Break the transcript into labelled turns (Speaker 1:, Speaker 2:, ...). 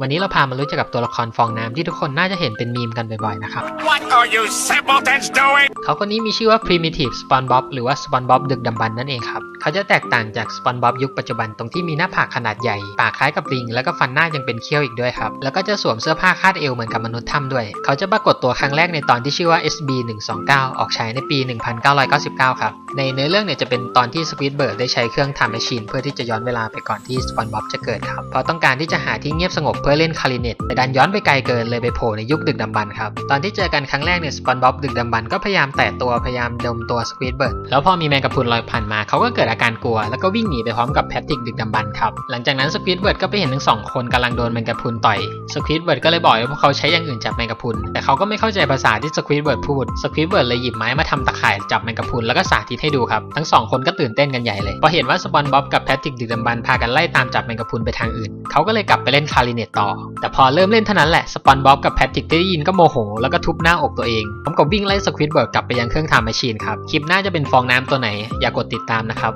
Speaker 1: วันนี้เราพามารู้จักกับตัวละครฟองน้ำที่ทุกคนน่าจะเห็นเป็นมีมกันบ่อยๆนะครับ
Speaker 2: What are you simpletons doing?
Speaker 1: เขาคนนี้มีชื่อว่า Primitive SpongeBob หรือว่า SpongeBob ดึกดำบรรพ์นั่นเองครับ เขาจะแตกต่างจาก SpongeBob ยุคปัจจุบันตรงที่มีหน้าผากขนาดใหญ่ ปากคล้ายกับลิง แล้วก็ฟันหน้ายังเป็นเขี้ยวอีกด้วยครับ แล้วก็จะสวมเสื้อผ้าคาดเอวเหมือนกับมนุษย์ถ้ำด้วย เขาจะปรากฏตัวครั้งแรกในตอนที่ชื่อว่า SB 129ออกฉายในปี 1999 ครับ ในเนื้อเรื่องเนี่ยจะเป็นตอนที่ Squidward ได้ใช้เครื่อง Time Machine เพื่อที่จะย้อนเวลาไปก่อนที่ SpongeBob จะเกิดครับ เพราะต้องการที่จะหาที่เงียบสงบเพื่อเล่นคาริเนตแต่ดันย้อนไปไกลเกินเลยไปโผล่ในยุคดึกดำบรรพ์ครับ ตอนที่เจอกันครั้งแรกเนี่ย SpongeBob ดึกดำบรรก็พยายามแตะตัวพยายามดมตัว Squidward แล้วพอมีแมงกะพรุนลอยผ่านมาเขาก็เกิดอาการกลัว แล้วก็วิ่งหนีไปพร้อมกับแพทริกดึกดำบรรครับ หลังจากนั้น Squidward ก็ไปเห็นทั้งสองคนกำลังโดนแมงกะพุนต่อย Squidward ก็เลยบอกให้พวกเขาใช้อย่างอื่นจับแมงกะพุนแต่เขาก็ไม่เข้าใจภาษาที่ Squidward พูด Squidward เลยหยิบไม้มาทำตะข่ายจับแมงกะพุนแล้วก็สาธิตให้ดูครับทั้งสองคนก็ตื่นเต้นกันใหญ่เลยพอเห็นว่าสปอนบ๊อบกับแพทริกดึกดำบรรพากันไล่ตามจับแมงกะพุนไปทางอื่นเขาก็เลยกลับไปเล่นคาริเนตต่อ แต่พอเริ่มเล่นเท่านั้นแหละสปอนบ๊อบกับแพทริกได้ยินก็โมโห แล้วก็ทุบหน้าอกตัวเองพร้อมกับวิ่งไล่สควิดเบิร์ดกลับไปยังเครื่องทำแมชชีนครับคลิปหน้าจะเป็นฟองน้ำตัวไหน อย่ากดติดตามนะครับ